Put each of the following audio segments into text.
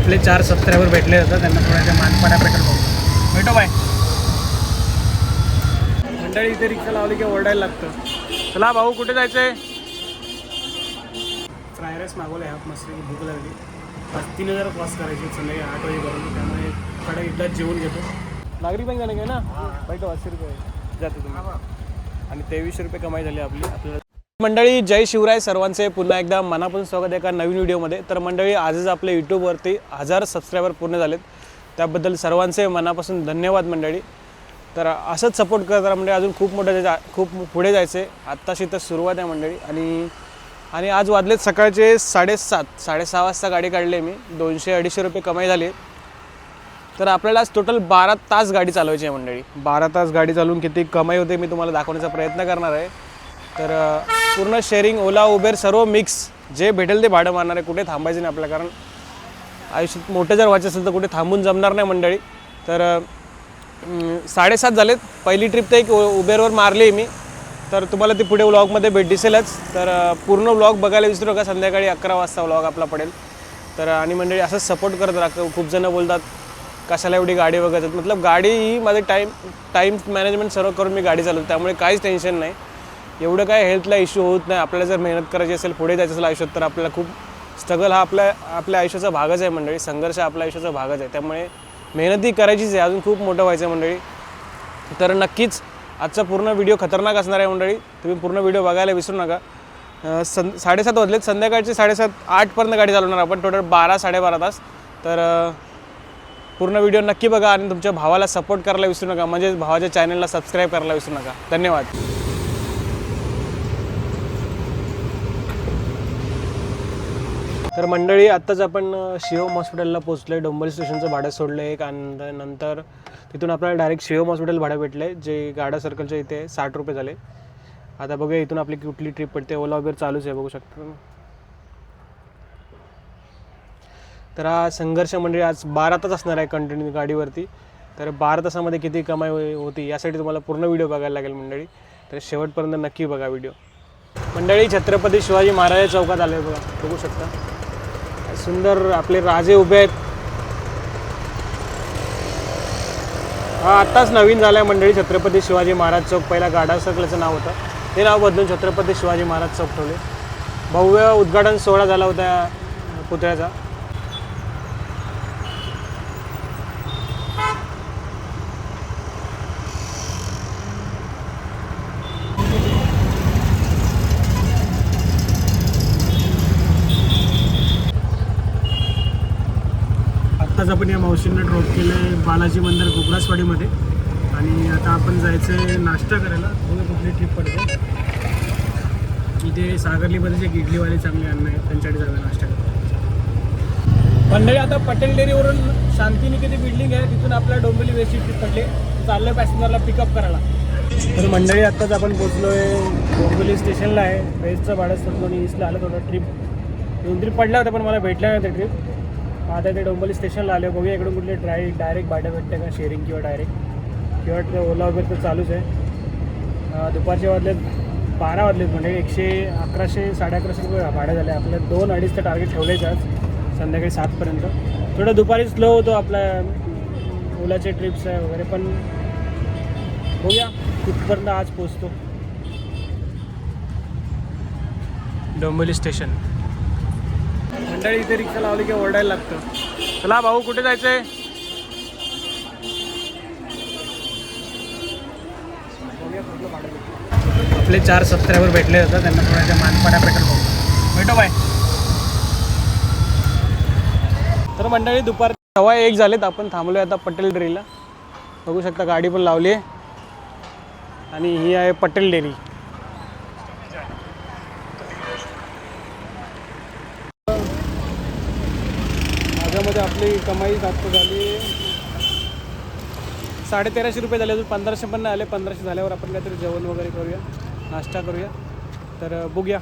आपले चार सबस्क्रायबर भेटले होते त्यांना थोड्याशा मानपाड्या पेट्रोल पंप भेटो बाय मंडळी इथे रिक्षा लावली की ओरडायला लागतं. चला भाऊ कुठे जायचंय? फ्राय राईस मागवलं आहे मस्त भूक लागली. आज तीन हजार क्रॉस करायची संध्याकाळी आठ वाजेपर्यंत. त्यामुळे कडे एकदाच जेवण घेतो. नागरिक बँक जाणे काय ना बैठो पाचशे रुपये. जातो तुम्ही. आणि तेवीसशे रुपये कमाई झाली आपली. आपल्याला मंडळी जय शिवराय सर्वांचे. पुन्हा एकदा मनापासून स्वागत आहे एका नवीन व्हिडिओमध्ये. तर मंडळी आजच आपल्या यूट्यूबवरती हजार सबस्क्रायबर पूर्ण झालेत. त्याबद्दल सर्वांचे मनापासून धन्यवाद मंडळी. तर असंच सपोर्ट करत राहा मंडळी. अजून खूप मोठं जा खूप पुढे जायचे आत्ताशी तर सुरुवात आहे मंडळी. आणि आणि आज वाजलेत सकाळचे साडेसात साडेसहा वाजता गाडी काढली आहे मी. दोनशे अडीचशे रुपये कमाई झाली तर आपल्याला आज टोटल बारा तास गाडी चालवायची आहे मंडळी. बारा तास गाडी चालवून किती कमाई होते मी तुम्हाला दाखवण्याचा प्रयत्न करणार आहे. तर पूर्ण शेअरिंग ओला उबेर सर्व मिक्स जे भेटेल ते भाडं मारणार. आहे कुठे थांबायचं नाही आपल्या कारण आयुष्यात मोठं जर व्हायचं असेल तर कुठे थांबून जमणार नाही मंडळी. तर साडेसात झालेत. पहिली ट्रिप तर एक उबेरवर मारली आहे मी. तर तुम्हाला ती पुढे व्लॉगमध्ये भेट दिसेलच. तर पूर्ण व्लॉग बघायला विसरू का संध्याकाळी अकरा वाजता व्लॉग आपला पडेल. तर आणि मंडळी असंच सपोर्ट करत राहतो खूप जणं बोलतात कशाला एवढी गाडी वगैरे मतलब गाडी ही माझे टाईम टाईम मॅनेजमेंट सर्व करून मी गाडी चालवतो. त्यामुळे काहीच टेन्शन नाही. एवढं काय हेल्थला इश्यू होत नाही. आपल्याला जर मेहनत करायची असेल पुढे जायचं असेल आयुष्यात तर आपल्याला खूप स्ट्रगल हा आपल्या आपल्या आयुष्याचा भागच आहे मंडळी. संघर्ष आपल्या आयुष्याचा भागच आहे. त्यामुळे मेहनतही करायचीच आहे. अजून खूप मोठं व्हायचं आहे मंडळी. तर नक्कीच आजचा पूर्ण व्हिडिओ खतरनाक असणार आहे मंडळी. तुम्ही पूर्ण व्हिडिओ बघायला विसरू नका. सं साडेसात वाजलेत. संध्याकाळचे साडेसात आठपर्यंत गाडी चालवणार आपण. टोटल बारा साडेबारा तास. तर पूर्ण व्हिडिओ नक्की बघा आणि तुमच्या भावाला सपोर्ट करायला विसरू नका. म्हणजे भावाच्या चॅनलला सबस्क्राईब करायला विसरू नका. धन्यवाद. तर मंडळी आत्ताच आपण शिवम हॉस्पिटलला पोहोचलो आहे डोंबरी स्टेशनचं भाडं सोडलं आहे आणि नंतर तिथून आपल्याला डायरेक्ट शिवम हॉस्पिटल भाडं भेटलं आहे जे गाडा सर्कलच्या इथे साठ रुपये झाले. आता बघूया इथून आपली कुठली ट्रिप पडते. ओला वगैरे चालूच आहे बघू शकता तर हा संघर्ष मंडळी आज बारा तास असणार आहे कंटिन्यू गाडीवरती. तर बारा तासामध्ये किती कमाई हो-, होती यासाठी तुम्हाला पूर्ण व्हिडिओ बघायला लागेल मंडळी. तर शेवटपर्यंत नक्की बघा व्हिडिओ. मंडळी छत्रपती शिवाजी महाराज चौकात आले बघा. बघू शकता. सुंदर आपले राजे उभे आहेत. हा आत्ताच नवीन झालाय मंडळी छत्रपती शिवाजी महाराज चौक. पहिला गाडा सर्कलचं नाव होतं. ते नाव बदलून छत्रपती शिवाजी महाराज चौक ठेवले. भव्य उद्घाटन सोहळा झाला होता पुतळ्याचा. आपण या मावशींना ड्रॉप केलं आहे बालाजी मंदिर गोकुळासवाडीमध्ये. आणि आता आपण जायचं आहे नाश्ता करायला. बघा कुठली ट्रिप पडते. इथे सागरलीमध्ये एक इडलीवाले चांगले अन्न आहेत त्यांच्याकडे जाऊया नाश्ता करायला मंडळी आता पटेल डेअरीवरून शांतिनिकेती बिल्डिंग आहे. तिथून आपल्याला डोंबिवली वेस्टची ट्रिप पडली. चाललं पॅसेंजरला पिकअप करायला. तर मंडळी आत्ताच आपण पोचलो आहे डोंबिवली स्टेशनला आहे. वेस्टचं भाडं सत्तो आणि ईस्टला आलं थोडं ट्रिप दोन ट्रिप पडल्या होत्या पण मला भेटल्या नाही त्या ट्रिप आता ते डोंबोली स्टेशनला आले बघूया इकडून कुठले ड्राय डायरेक्ट भाडं भेटते का शेअरिंग किंवा डायरेक्ट किंवा ते ओला वगैरे तर चालूच आहे. दुपारचे वाजले बारा वाजलेत म्हणजे एकशे अकराशे साडे अकराशे रुपये भाडं झाले. आपल्या दोन अडीच तर टार्गेट ठेवलेच आज संध्याकाळी सातपर्यंत थोडं दुपारी स्लो होतो आपल्या ओलाचे ट्रिप्स आहे वगैरे पण बघूया कुठपर्यंत आज पोचतो डोंबिवली स्टेशन. मंडळी इथे रिक्षा लावली की ओरडायला लागतं. चला भाऊ कुठे जायचंय? आपले चार सबस्क्रायबर भेटले होते त्यांना थोड्याशा मानपाड्या पेट्रोल पंप भेटो बाय तर मंडळी दुपार सव्वा एक झालेत आपण थांबलोय आता पटेल डेअरीला. बघू शकता गाडी पण लावली आहे. आणि ही आहे पटेल डेअरी. महिन्यामध्ये आपली कमाई जास्त झाली. साडे तेराशे रुपये झाले अजून पंधराशे पण नाही आले. पंधराशे झाल्यावर आपण काहीतरी जेवण वगैरे करूया नाश्ता करूया. तर बघूया.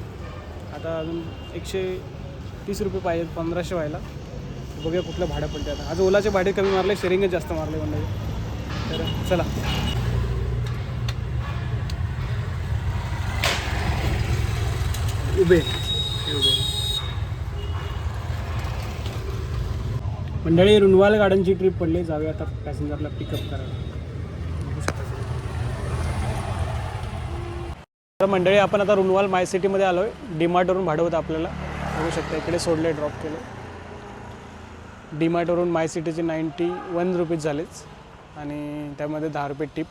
आता अजून एकशे तीस रुपये पाहिजेत पंधराशे व्हायला. बघूया कुठलं भाडं पडते आता आज ओलाचे भाडे कमी मारले शेअरिंगच जास्त मारले म्हणजे तर चला. उभे हे उभे मंडळी रुनवाल गार्डनची ट्रिप पडली. जाऊया आता पॅसेंजरला पिकअप करायला. बघू शकता तर मंडळी आपण आता रुनवाल माय सिटीमध्ये आलो आहे डीमार्टवरून भाडं होतं आपल्याला. बघू शकता इकडे सोडले ड्रॉप केलं. डीमार्टवरून माय सिटीचे नाईंटी वन रुपीज झालेच आणि त्यामध्ये दहा रुपये टिप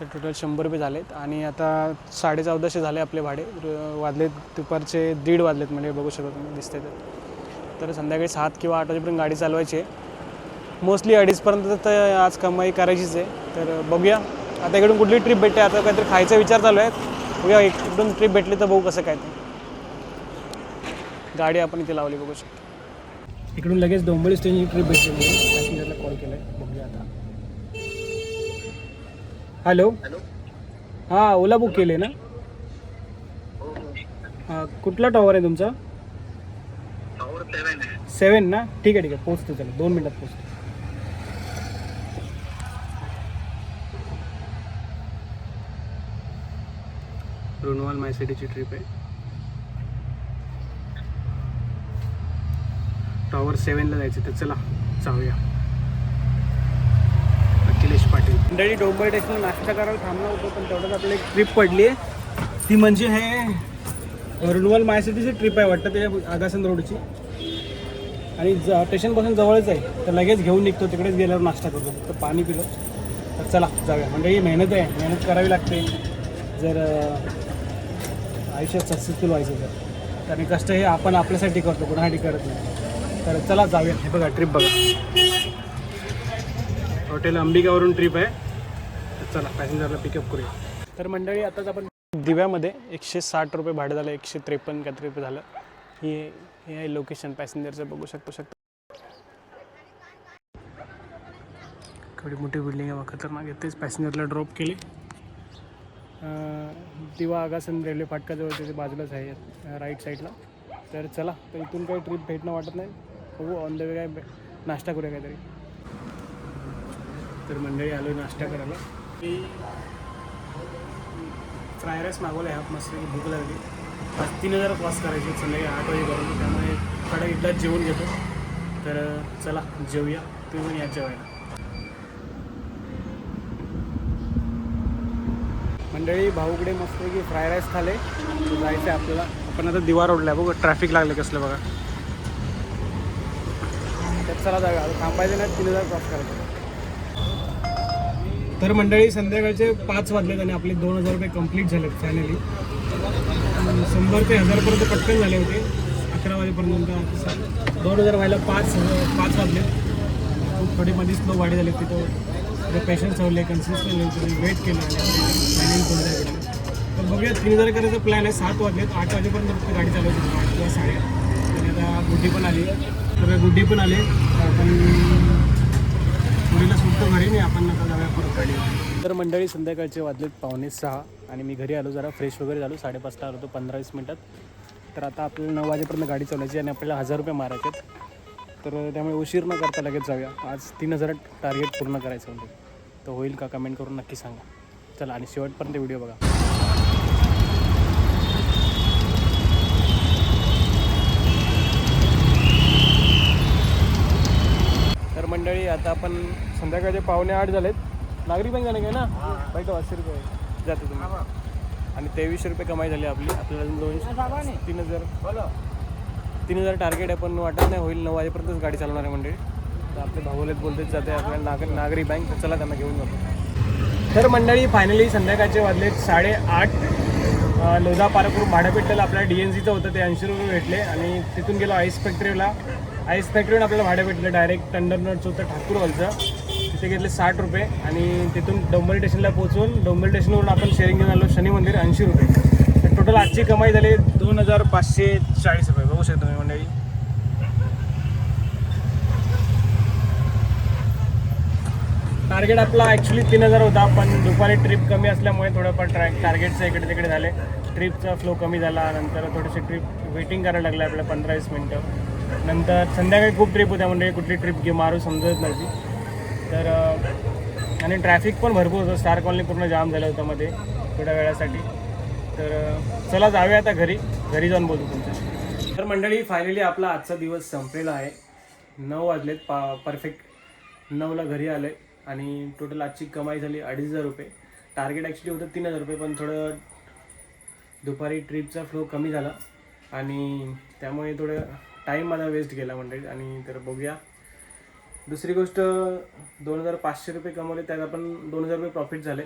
तर टोटल शंभर रुपये झालेत. आणि आता साडे चौदाशे झाले आपले भाडे. वाजलेत दुपारचे दीड वाजलेत म्हणजे बघू शकतो तुम्ही दिसते तर. तर संध्याकाळी सात किंवा आठ वाजेपर्यंत गाडी चालवायची आहे. मोस्टली अडीचपर्यंत तर आज कमाई करायचीच आहे. तर बघूया. आता इकडून कुठली ट्रिप भेटते? आता काहीतरी खायचा विचार चालू आहे. बघूया एक दोन ट्रिप भेटली तर बघू कसं काय ते. गाडी आपण इथे लावली बघू शकतो. इकडून लगेच डोंबोली स्टेशनची ट्रिप भेटली कॉल केला आहे बघूया आता. हॅलो हां ओला बुक केले ना? हां कुठला टॉवर आहे तुमचा? सेवन ना? ठीक आहे ठीक आहे. पोचतो चला. दोन मिनटात पोचतो रुनवाल माय सिटीची ट्रिप आहे टॉवर सेवनला जायचं तर चला जाऊया. अखिलेश पाटील. मंडळी डोंबर स्टेशनला नाश्ता करायला थांबणार होतो पण तेवढ्यात आपली एक ट्रिप पडली आहे. ती म्हणजे हे रुनवाल माय सिटीची ट्रिप आहे वाटतं त्याच्या आगासन रोडची आणि ज स्टेशनपासून जवळच आहे. तर लगेच घेऊन निघतो. तिकडेच गेल्यावर नाश्ता करतो. तर पाणी पिलो. तर चला जाऊया. म्हणजे ही मेहनत आहे. मेहनत करावी लागते. जर आयुष्यात सक्सेसफुल व्हायचं तर. आणि कष्ट हे आपण आपल्यासाठी करतो. कोणासाठी करत नाही. तर चला जाऊया. हे बघा ट्रिप बघा. हॉटेल अंबिकावरून ट्रिप आहे. तर चला पॅसेंजरला पिकअप करूया. तर मंडळी आताच आपण दिव्यामध्ये एकशे साठ रुपये भाडं झालं. एकशे त्रेपन्न काहीतरी रुपये झालं. ही हे आहे लोकेशन पॅसेंजरचं बघू शकतो शकतो. थोडी मोठी बिल्डिंग आहे खतरनाक आहे. तेच पॅसेंजरला ड्रॉप केले. दिवा आगासन रेल्वे फाटकाजवळ त्याच्या बाजूलाच आहे राईट साईडला तर चला तर इथून काही ट्रिप भेटणं वाटत नाही. बघू ऑन द वे काय नाश्ता करूया काहीतरी. तर मंडळी आलो नाश्ता करायला. फ्राय राईस मागवला आहे मस्त भूक लागली. आज तीन हजार क्रॉस करायचे संध्याकाळी आठ वाजेपर्यंत. त्यामुळे कडा इथलाच जेवून घेतो. तर चला जेवूया. तुम्ही पण या जेवायला. मंडळी भाऊकडे मस्तपैकी फ्राय राईस खाले. जायचं आहे आपल्याला. आपण आता दिवा रोडला आहे. बघा ट्रॅफिक लागलं कसलं बघा. त्यात चला जाऊया. आता थांबायचं नाही तीन हजार क्रॉस करायचे. तर मंडळी संध्याकाळचे पाच वाजलेत आणि आपले दोन हजार रुपये कंप्लीट झालेत फायनली शंभर ते हजारपर्यंत पटकन झाले होते. अकरा वाजेपर्यंत दोन हजार व्हायला पाच पाच वाजले. खूप थोडी मध्ये स्लो गाडी झाली तिथं पेशन्स ठेवले कन्सिस्टंट वेट केलं. प्लॅनिंग फायनल कोणत्या तर बघूया तीन हजार करायचा प्लॅन आहे. सात वाजलेत आठ वाजेपर्यंत फक्त गाडी चालवायची आठ किंवा साडेआठ आणि आता गुड्डी पण आली. तर गुड्डी पण आली. आपण मुलीला सुटतो घरी नाही आपण नका जाऊया परत गाडी तर मंडळी संध्याकाळचे वाजलेत पावणे सहा. आणि मी घरी आलो जरा फ्रेश वगैरे झालो साडेपाचला आलो होतो पंधरा वीस मिनटात. तर आता आपल्याला नऊ वाजेपर्यंत गाडी चालवायची आणि आपल्याला हजार रुपये मारायचे आहेत. तर त्यामुळे उशीर न करता लगेच जाऊया. आज तीन हजार टार्गेट पूर्ण करायचं म्हणजे तर होईल का कमेंट करून नक्की सांगा. चला आणि शेवटपर्यंत व्हिडिओ बघा. तर मंडळी आता आपण संध्याकाळचे पावणे आठ झालेत. नागरिक बँक जाणे काय ना? बाईक वाचशे रुपये जातो तुम्ही. आणि तेवीसशे रुपये कमाई झाली आपली. आपल्याला अजून दोनशे तीन हजार. तीन हजार टार्गेट आहे पण वाटत नाही होईल. नऊ वाजेपर्यंतच गाडी चालवणार आहे मंडळी. तर आपले भाऊलेत बोलतेच जाते. आपल्याला नागर नागरी बँक चला त्यांना घेऊन जातो तर मंडळी फायनली संध्याकाळचे वाजले साडेआठ. लोधा पार करून भाडं भेटलेलं आपल्याला डी एन सीचं होतं ते ऐंशी रुपये भेटले. आणि तिथून गेलो आईस फॅक्टरीला. आईस फॅक्टरीवर आपल्याला भाडं भेटलं डायरेक्ट टंडरनटचं होतं ठाकूरवालचं तिथे घेतले साठ रुपये आणि तिथून डोंबल स्टेशनला पोहोचून डोंबल स्टेशनवरून आपण शेअरिंग घेऊन आलो शनी मंदिर ऐंशी रुपये. तर टोटल आजची कमाई झाली दोन हजार पाचशे चाळीस रुपये. बघू शकता तुम्ही मंडळी. टार्गेट आपला ॲक्च्युली तीन हजार होता पण दुपारी ट्रिप कमी असल्यामुळे थोडंफार ट्रॅक टार्गेटचं इकडे तिकडे झाले. ट्रिपचा फ्लो कमी झाला नंतर थोडीशी ट्रिप वेटिंग करायला लागलं आपल्याला पंधरा वीस मिनटं. नंतर संध्याकाळी खूप ट्रिप होत्या म्हणजे कुठली ट्रिप घे मारू समजत नव्हती. तर आणि ट्रॅफिक पण भरपूर होतं. स्टार कॉलनी पूर्ण जाम झालं होतं मध्ये थोड्या वेळासाठी. तर चला जाऊया आता घरी. घरी जाऊन बोलू तुमच्या. तर मंडळी फायनली आपला आजचा दिवस संपलेला आहे. नऊ वाजलेत. पा परफेक्ट नऊला घरी आले आहे आणि टोटल आजची कमाई झाली अडीच हजार रुपये. टार्गेट ॲक्च्युली होतं तीन हजार रुपये पण थोडं दुपारी ट्रिपचा फ्लो कमी झाला. आणि त्यामुळे थोडं टाईम माझा वेस्ट गेला मंडळी. आणि तर बघूया. दुसरी गोष्ट दोन हजार पाचशे रुपये कमवले त्यात आपण दोन हजार रुपये प्रॉफिट झाले.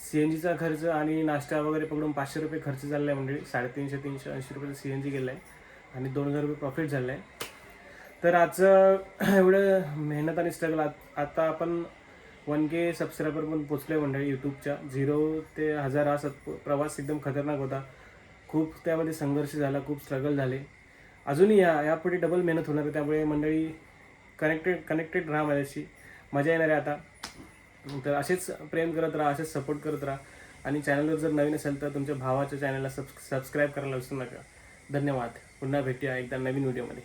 सी एन जीचा खर्च आणि नाश्ता वगैरे पकडून पाचशे रुपये खर्च झाला आहे मंडळी. साडेतीनशे तीनशे ऐंशी रुपये सी एन जी गेला आहे आणि दोन हजार रुपये प्रॉफिट झालं आहे. तर आजचं एवढं मेहनत आणि स्ट्रगल आता आपण वन के सबस्क्रायबर पण पोचलो आहे मंडळी यूट्यूबच्या झिरो ते हजार हा सत प्रवास एकदम खतरनाक होता. खूप त्यामध्ये संघर्ष झाला खूप स्ट्रगल झाले. अजूनही या यापुढे डबल मेहनत होणार आहे. त्यामुळे मंडळी कनेक्टेड कनेक्टेड राहा माझ्याशी. मजा येणार आहे आता. तर असेच प्रेम करत राहा असेच सपोर्ट करत राहा. आणि चॅनलवर जर नवीन असेल तर तुमच्या भावाच्या चॅनलला सब सबस्क्राईब करायला विसरू नका. धन्यवाद. पुन्हा भेटूया एकदा नवीन व्हिडिओमध्ये